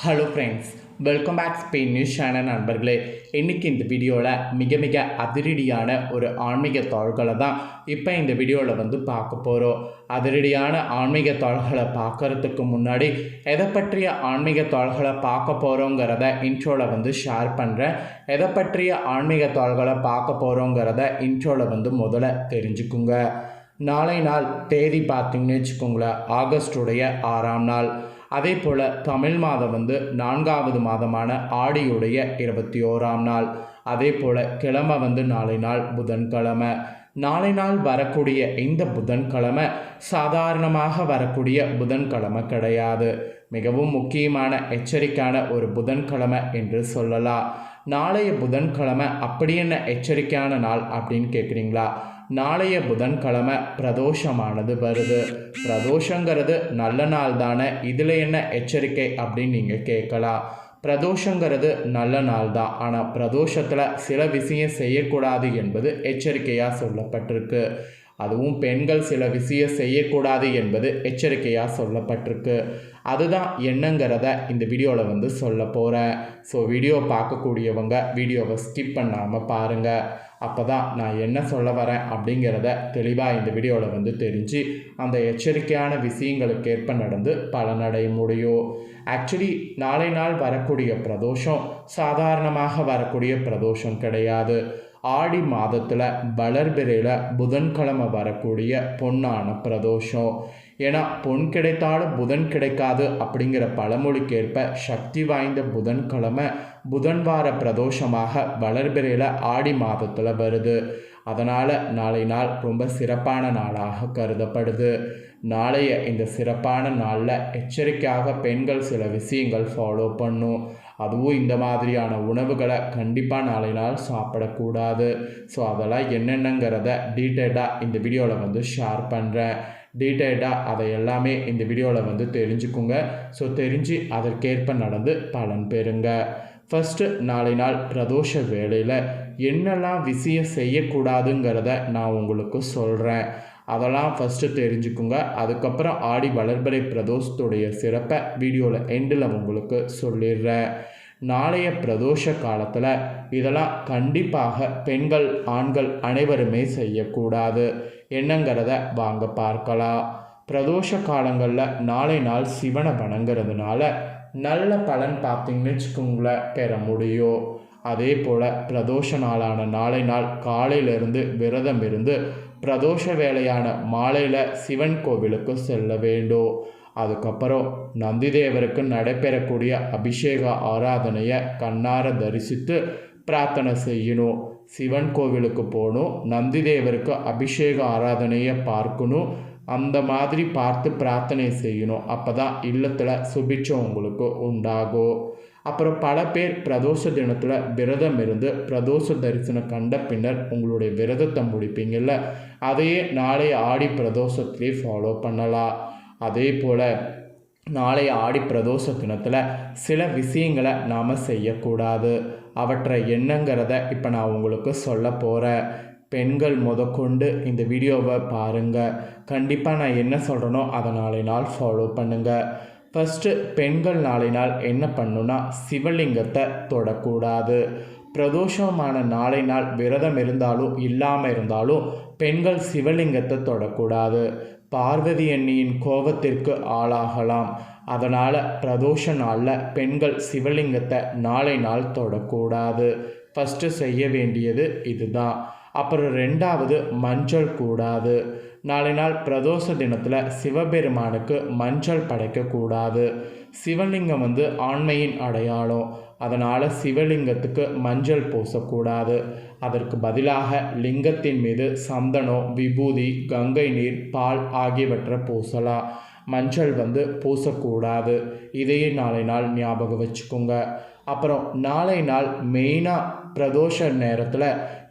Hello friends welcome back Spain news channel நண்பர்களே. இன்றைக்கி இந்த வீடியோவில் மிக மிக அதிரடியான ஒரு ஆன்மீக தாள்களை தான் இப்போ இந்த வீடியோவில் வந்து பார்க்க போகிறோம் அதிரடியான ஆன்மீக தாள்களை பார்க்கறதுக்கு முன்னாடி எதை பற்றிய ஆன்மீக தாள்களை பார்க்க போகிறோங்கிறத இன்ட்ரோவில் வந்து ஷேர் பண்ணுறேன் எதை பற்றிய ஆன்மீக தாள்களை பார்க்க போகிறோங்கிறத இன்ட்ரோவில் வந்து முதல்ல தெரிஞ்சுக்குங்க. நாளை நாள் தேதி பார்த்தீங்கன்னு வச்சுக்கோங்களேன் ஆகஸ்டுடைய ஆறாம் நாள். அதே போல் தமிழ் மாதம் வந்து நான்காவது மாதமான ஆடியுடைய இருபத்தி ஓராம் நாள். அதே போல் கிழமை வந்து நாளை நாள் புதன்கிழமை. நாளை நாள் வரக்கூடிய இந்த புதன்கிழமை சாதாரணமாக வரக்கூடிய புதன்கிழமை கிடையாது. மிகவும் முக்கியமான எச்சரிக்கையான ஒரு புதன்கிழமை என்று சொல்லலாம். நாளைய புதன்கிழமை அப்படி என்ன எச்சரிக்கையான நாள் அப்படின்னு கேட்குறீங்களா நாளைய புதன்கிழமை பிரதோஷமானது வருது. பிரதோஷங்கிறது நல்ல நாள் தானே? இதில் என்ன எச்சரிக்கை அப்படின்னு நீங்கள் கேட்கலாம். பிரதோஷங்கிறது நல்ல நாள் தான். ஆனால் பிரதோஷத்தில் சில விஷயம் செய்யக்கூடாது என்பது எச்சரிக்கையாக சொல்லப்பட்டிருக்கு. அதுவும் பெண்கள் சில விஷயம் செய்யக்கூடாது என்பது எச்சரிக்கையாக சொல்லப்பட்டிருக்கு. அதுதான் என்னங்கிறத இந்த வீடியோவில் வந்து சொல்ல போகிறேன் ஸோ வீடியோ பார்க்கக்கூடியவங்க வீடியோவை ஸ்கிப் பண்ணாமல் பாருங்கள் அப்போ தான் நான் என்ன சொல்ல வரேன் அப்படிங்கிறத தெளிவாக இந்த வீடியோவில் வந்து தெரிஞ்சு அந்த எச்சரிக்கையான விஷயங்களுக்கு ஏற்ப நடந்து பலனடைய முடியும். ஆக்சுவலி நாளை நாள் வரக்கூடிய பிரதோஷம் சாதாரணமாக வரக்கூடிய பிரதோஷம் கிடையாது. ஆடி மாதத்தில் வளர்பிறையில் புதன்கிழமை வரக்கூடிய பொன்னான பிரதோஷம். ஏன்னா பொன் கிடைத்தாலும் புதன் கிடைக்காது அப்படிங்கிற பழமொழிக்கேற்ப சக்தி வாய்ந்த புதன்கிழமை புதன் வார பிரதோஷமாக வளர்பிறையில் ஆடி மாதத்தில் வருது. அதனால் நாளை நாள் ரொம்ப சிறப்பான நாளாக கருதப்படுது. நாளைய இந்த சிறப்பான நாளில் எச்சரிக்கையாக பெண்கள் சில விஷயங்கள் ஃபாலோ பண்ணும். அதுவும் இந்த மாதிரியான உணவுகளை கண்டிப்பாக நாளை நாள் சாப்பிடக்கூடாது. ஸோ அதெல்லாம் என்னென்னங்கிறத டீட்டெயிலாக இந்த வீடியோவில் வந்து ஷேர் பண்ணுறேன் டீட்டெயில்டாக அதை எல்லாமே இந்த வீடியோவில் வந்து தெரிஞ்சுக்குங்க. ஸோ தெரிஞ்சு அதற்கேற்ப நடந்து பலன் பெறுங்க. ஃபஸ்ட்டு நாளை நாள் பிரதோஷ வேலையில் என்னெல்லாம் விஷயம் செய்யக்கூடாதுங்கிறத நான் உங்களுக்கு சொல்கிறேன் அதெல்லாம் ஃபஸ்ட்டு தெரிஞ்சுக்குங்க. அதுக்கப்புறம் ஆடி வளர்பறை பிரதோஷத்துடைய சிறப்பை வீடியோவில் எண்டில் உங்களுக்கு சொல்லிடுறேன். நாளைய பிரதோஷ காலத்தில் இதெல்லாம் கண்டிப்பாக பெண்கள் ஆண்கள் அனைவருமே செய்யக்கூடாது. என்னங்கிறத வாங்க பார்க்கலாம். பிரதோஷ காலங்களில் நாளை நாள் சிவனை வணங்குறதுனால நல்ல பலன் பார்த்தீங்கன்னு வச்சுக்கோங்களேன் பெற முடியும். அதே போல் பிரதோஷ நாளான நாளை நாள் காலையிலிருந்து விரதம் இருந்து பிரதோஷ வேலையான மாலையில் சிவன் கோவிலுக்கு செல்ல வேண்டும். அதுக்கப்புறம் நந்திதேவருக்கு நடைபெறக்கூடிய அபிஷேக ஆராதனையை கண்ணார தரிசித்து பிரார்த்தனை செய்யணும். சிவன் கோவிலுக்கு போகணும் நந்திதேவருக்கு அபிஷேக ஆராதனையை பார்க்கணும். அந்த மாதிரி பார்த்து பிரார்த்தனை செய்யணும். அப்போ தான் இல்லத்தில் சுபிட்சம் உங்களுக்கு உண்டாகும். அப்புறம் பல பேர் பிரதோஷ தினத்தில் விரதம் இருந்து பிரதோஷ தரிசனம் கண்ட பின்னர் உங்களுடைய விரதத்தை முடிப்பீங்கள்ல அதையே நாளை ஆடி பிரதோஷத்திலே ஃபாலோ பண்ணலாம். அதே போல் நாளைய ஆடி பிரதோஷ தினத்தில் சில விஷயங்களை நாம் செய்யக்கூடாது. அவற்றை என்னங்கிறத இப்போ நான் உங்களுக்கு சொல்ல போகிறேன் பெண்கள் முதற்கொண்டு இந்த வீடியோவை பாருங்கள் கண்டிப்பாக நான் என்ன சொல்கிறேனோ அதை நாளை நாள் ஃபாலோ பண்ணுங்கள் ஃபஸ்ட்டு பெண்கள் நாளை நாள் என்ன பண்ணுன்னா சிவலிங்கத்தை தொடக்கூடாது. பிரதோஷமான நாளை நாள் விரதம் இருந்தாலும் இல்லாமல் இருந்தாலும் பெண்கள் சிவலிங்கத்தை தொடக்கூடாது. பார்வதி அண்ணியின் கோபத்திற்கு ஆளாகலாம். அதனால் பிரதோஷ நாளில் பெண்கள் சிவலிங்கத்தை நாளை நாள் தொடக்கூடாது. ஃபஸ்ட்டு செய்ய வேண்டியது இதுதான். அப்புறம் ரெண்டாவது மஞ்சள் கூடாது. நாளை நாள் பிரதோஷ தினத்தில் சிவபெருமானுக்கு மஞ்சள் படைக்கக்கூடாது சிவலிங்கம் வந்து ஆண்மையின் அடையாளம். அதனால் சிவலிங்கத்துக்கு மஞ்சள் பூசக்கூடாது. அதற்கு பதிலாக லிங்கத்தின் மீது சந்தனம் விபூதி கங்கை நீர் பால் ஆகியவற்றை பூசலாம். மஞ்சள் வந்து பூசக்கூடாது. இதையே நாளை நாள் ஞாபகம் வச்சுக்கோங்க. அப்புறம் நாளை நாள் மெயினாக பிரதோஷ நேரத்தில்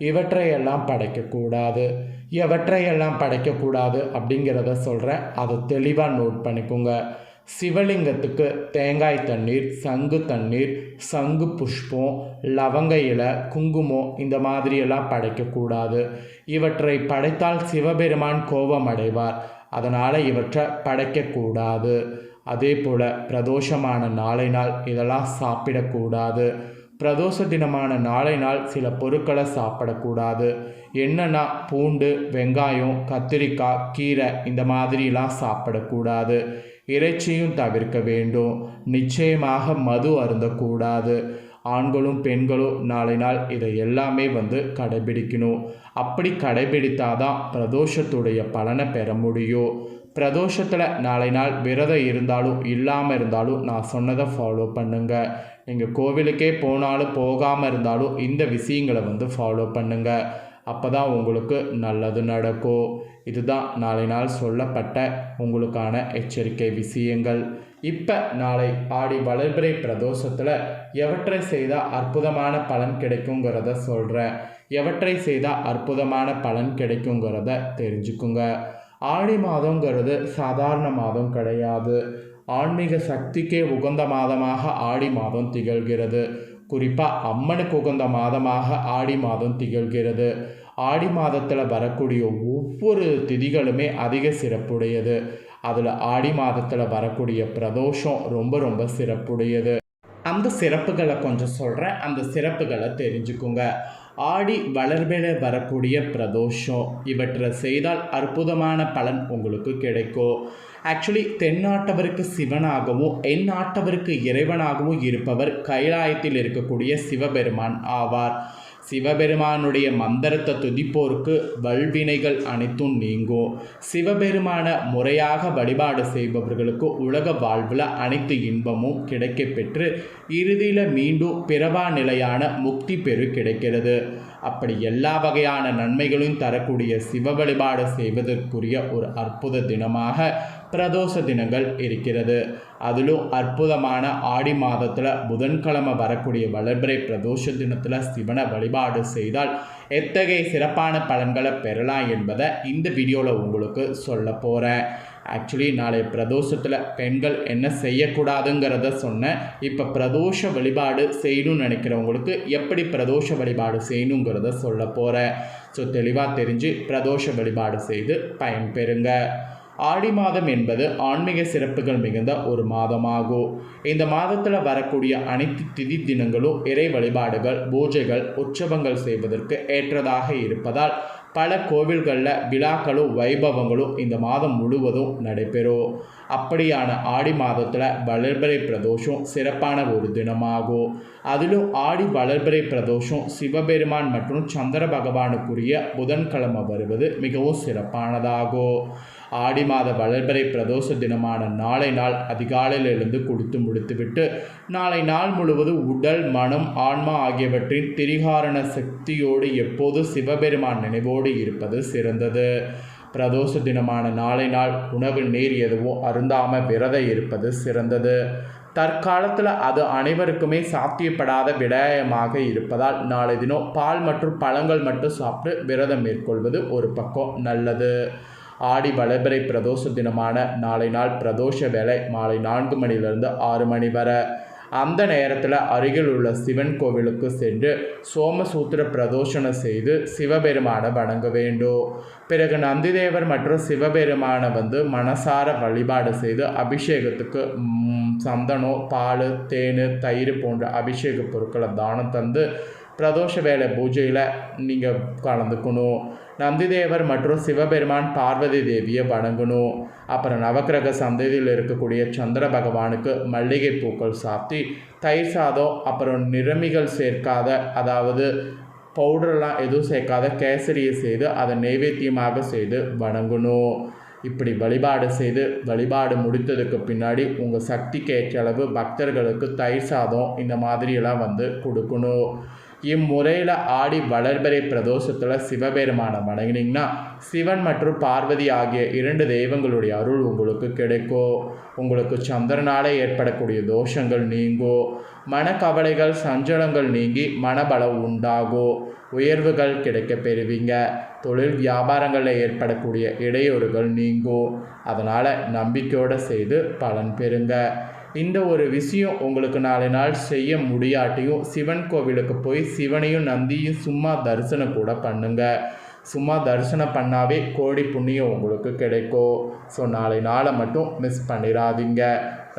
இவற்றையெல்லாம் படைக்கக்கூடாது. எவற்றையெல்லாம் படைக்கக்கூடாது அப்படிங்கிறத சொல்கிறேன் அதை தெளிவாக நோட் பண்ணிக்கோங்க. சிவலிங்கத்துக்கு தேங்காய் தண்ணீர் சங்கு தண்ணீர் சங்கு புஷ்பம் லவங்க இலை குங்குமம் இந்த மாதிரியெல்லாம் படைக்கக்கூடாது. இவற்றை படைத்தால் சிவபெருமான் கோபம் அடைவார் அதனால் இவற்றை படைக்கக்கூடாது. அதே போல் பிரதோஷமான நாளை நாள் இதெல்லாம் சாப்பிடக்கூடாது. பிரதோஷ தினமான நாளை நாள் சில பொருட்களை சாப்பிடக்கூடாது. என்னென்னா பூண்டு வெங்காயம் கத்திரிக்காய் கீரை இந்த மாதிரிலாம் சாப்பிடக்கூடாது. இறைச்சியும் தவிர்க்க வேண்டும். நிச்சயமாக மது அருந்தக்கூடாது. ஆண்களும் பெண்களும் நாளை நாள் இதை எல்லாமே வந்து கடைபிடிக்கணும். அப்படி கடைபிடித்தாதான் பிரதோஷத்துடைய பலனை பெற முடியும். பிரதோஷத்தில் நாளை நாள் விரதம் இருந்தாலும் இல்லாமல் இருந்தாலும் நான் சொன்னதை ஃபாலோ பண்ணுங்கள் நீங்கள் கோவிலுக்கே போனாலும் போகாமல் இருந்தாலும் இந்த விஷயங்களை வந்து ஃபாலோ பண்ணுங்கள் அப்போ தான் உங்களுக்கு நல்லது நடக்கும். இதுதான் நாளை நாள் சொல்லப்பட்ட உங்களுக்கான எச்சரிக்கை விஷயங்கள். இப்போ நாளை ஆடி வளர்பிறை பிரதோஷத்தில் எவற்றை செய்தால் அற்புதமான பலன் கிடைக்குங்கிறத சொல்கிறேன் எவற்றை செய்தால் அற்புதமான பலன் கிடைக்குங்கிறத தெரிஞ்சுக்குங்க. ஆடி மாதங்கிறது சாதாரண மாதம் கிடையாது. ஆன்மீக சக்திக்கே உகந்த மாதமாக ஆடி மாதம் திகழ்கிறது. குறிப்பாக அம்மனுக்கு உகந்த மாதமாக ஆடி மாதம் திகழ்கிறது. ஆடி மாதத்தில் வரக்கூடிய ஒவ்வொரு திதிகளுமே அதிக சிறப்புடையது. அதில் ஆடி மாதத்தில் வரக்கூடிய பிரதோஷம் ரொம்ப ரொம்ப சிறப்புடையது. அந்த சிறப்புகளை கொஞ்சம் சொல்கிறேன் அந்த சிறப்புகளை தெரிஞ்சுக்குங்க. ஆடி வளர்பில வரக்கூடிய பிரதோஷம். இவற்றை செய்தால் அற்புதமான பலன் உங்களுக்கு கிடைக்கும். ஆக்சுவலி தென்னாட்டவருக்கு சிவனாகவும் எந்நாட்டவருக்கு இறைவனாகவும் இருப்பவர் கைலாயத்தில் இருக்கக்கூடிய சிவபெருமான் ஆவார். சிவபெருமானுடைய மந்திரத்தை துதிப்போருக்கு வல்வினைகள் அனைத்தும் நீங்கும் சிவபெருமான முறையாக வழிபாடு செய்பவர்களுக்கு உலக வாழ்வில் அனைத்து இன்பமும் கிடைக்க பெற்று இறுதியில் மீண்டும் பிறவா நிலையான முக்தி பெரு கிடைக்கிறது. அப்படி எல்லா வகையான நன்மைகளையும் தரக்கூடிய சிவ வழிபாடு செய்வதற்குரிய ஒரு அற்புத தினமாக பிரதோஷ தினங்கள் இருக்கிறது. அதிலும் அற்புதமான ஆடி மாதத்தில் புதன்கிழமை வரக்கூடிய வளர்பிறை பிரதோஷ தினத்தில் சிவனை வழிபாடு செய்தால் எத்தகைய சிறப்பான பலன்களை பெறலாம் என்பதை இந்த வீடியோவில் உங்களுக்கு சொல்ல போகிறேன் ஆக்சுவலி நாளை பிரதோஷத்தில் பெண்கள் என்ன செய்யக்கூடாதுங்கிறத சொன்னேன் இப்போ பிரதோஷ வழிபாடு செய்யணும்னு நினைக்கிறவங்களுக்கு எப்படி பிரதோஷ வழிபாடு செய்யணுங்கிறத சொல்ல போகிறேன் ஸோ தெளிவாக தெரிஞ்சு பிரதோஷ வழிபாடு செய்து பயன்பெறுங்க. ஆடி மாதம் என்பது ஆன்மீக சிறப்புகள் மிகுந்த ஒரு மாதமாகும். இந்த மாதத்தில் வரக்கூடிய அனைத்து திதி தினங்களும் இறை வழிபாடுகள் பூஜைகள் உற்சவங்கள் செய்வதற்கு ஏற்றதாக இருப்பதால் பல கோவில்களில் விழாக்களும் வைபவங்களும் இந்த மாதம் முழுவதும் நடைபெறும். அப்படியான ஆடி மாதத்தில் வளர்பிறை பிரதோஷம் சிறப்பான ஒரு தினமாகும். அதிலும் ஆடி வளர்பிறை பிரதோஷம் சிவபெருமான் மற்றும் சந்திர பகவானுக்குரிய புதன்கிழமை வருவது மிகவும் சிறப்பானதாகும். ஆடி மாத வளர்பிறை பிரதோஷ தினமான நாளை நாள் அதிகாலையில் எழுந்து குடித்து முடித்துவிட்டு நாளை நாள் முழுவதும் உடல் மனம் ஆன்மா ஆகியவற்றின் திரிகாரண சக்தியோடு எப்போது சிவபெருமான் நினைவோடு இருப்பது சிறந்தது. பிரதோஷ தினமான நாளை நாள் உணவு நீர் எதுவோ அருந்தாமல் விரதம் இருப்பது சிறந்தது. தற்காலத்தில் அது அனைவருக்குமே சாத்தியப்படாத விடயமாக இருப்பதால் நாளை தினம் பால் மற்றும் பழங்கள் மட்டும் சாப்பிட்டு விரதம் மேற்கொள்வது ஒரு பக்கம் நல்லது. ஆடி வளர்பிறை பிரதோஷ தினமான நாளை நாள் பிரதோஷ வேலை மாலை நான்கு மணிலிருந்து ஆறு மணி வரை. அந்த நேரத்தில் அருகில் உள்ள சிவன் கோவிலுக்கு சென்று சோமசூத்திர பிரதோஷனம் செய்து சிவபெருமானை வணங்க வேண்டும். பிறகு நந்திதேவர் மற்றும் சிவபெருமானை வந்து மனசார வழிபாடு செய்து அபிஷேகத்துக்கு சந்தனம் பால் தேன் தயிர் போன்ற அபிஷேக பொருட்களை தானம் தந்து பிரதோஷ வேலை பூஜையில் நீங்கள் கலந்துக்கணும். நந்திதேவர் மற்றும் சிவபெருமான் பார்வதி தேவியை வணங்கணும் அப்புறம் நவக்கிரக சந்ததியில் இருக்கக்கூடிய சந்திர பகவானுக்கு மல்லிகை பூக்கள் சாப்பிட்டு தயிர் சாதம் அப்புறம் நிறமிகள் சேர்க்காத அதாவது பவுடர்லாம் எதுவும் சேர்க்காத கேசரியை செய்து அதை நைவேத்தியமாக செய்து வணங்கணும் இப்படி வழிபாடு செய்து வழிபாடு முடித்ததுக்கு பின்னாடி உங்கள் சக்திக்கு ஏற்ற அளவு பக்தர்களுக்கு தயிர் சாதம் இந்த மாதிரியெல்லாம் வந்து கொடுக்கணும். இம்முறையில் ஆடி வளர்பிறை பிரதோஷத்தில் சிவபெருமானை வணங்கினீங்கன்னா சிவன் மற்றும் பார்வதி ஆகிய இரண்டு தெய்வங்களுடைய அருள் உங்களுக்கு கிடைக்கும் உங்களுக்கு சந்திரனாலே ஏற்படக்கூடிய தோஷங்கள் நீங்கும் மனக்கவலைகள் சஞ்சலங்கள் நீங்கி மனபலம் உண்டாகும் உயர்வுகள் கிடைக்க பெறுவீங்க. தொழில் வியாபாரங்களில் ஏற்படக்கூடிய இடையூறுகள் நீங்கும் அதனால் நம்பிக்கையோடு செய்து பலன் பெறுங்க. இந்த ஒரு விஷயம் உங்களுக்கு நாலு நாள் செய்ய முடியாட்டியும் சிவன் கோவிலுக்கு போய் சிவனையும் நந்தியும் சும்மா தரிசனம் கூட பண்ணுங்க. சும்மா தரிசனம் பண்ணாவே கோடி புண்ணியம் உங்களுக்கு கிடைக்கும். ஸோ நாளை நாளை மட்டும் மிஸ் பண்ணிடாதீங்க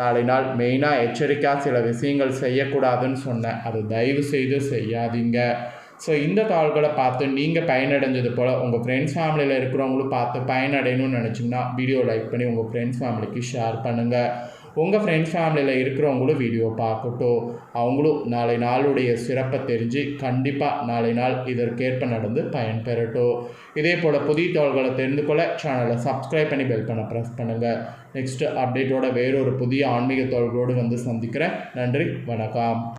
நாளை நாள் மெயினாக எச்சரிக்கையாக சில விஷயங்கள் செய்யக்கூடாதுன்னு சொன்னேன். அதை தயவு செய்து செய்யாதீங்க. ஸோ இந்த தாள்களை பார்த்து நீங்கள் பயனடைஞ்சது போல் உங்கள் ஃப்ரெண்ட்ஸ் ஃபேமிலியில் இருக்கிறவங்களும் பார்த்து பயனடையணும்னு நினச்சிங்கன்னா வீடியோ லைக் பண்ணி உங்கள் ஃப்ரெண்ட்ஸ் ஃபேமிலிக்கு ஷேர் பண்ணுங்கள் உங்கள் ஃப்ரெண்ட்ஸ் ஃபேமிலியில் இருக்கிறவங்களும் வீடியோ பார்க்கட்டும். அவங்களும் நாளை நாளுடைய சிறப்பை தெரிஞ்சு கண்டிப்பாக நாளை நாள் இதற்கேற்ப நடந்து பயன்பெறட்டும். இதே போல் புதிய தகவல்களை தெரிந்து கொள்ள சேனலை சப்ஸ்கிரைப் பண்ணி பெல் பண்ண ப்ரெஸ் பண்ணுங்கள் நெக்ஸ்ட்டு அப்டேட்டோட வேறொரு புதிய ஆன்மீக தகவல்களோடு வந்து சந்திக்கிறேன். நன்றி வணக்கம்.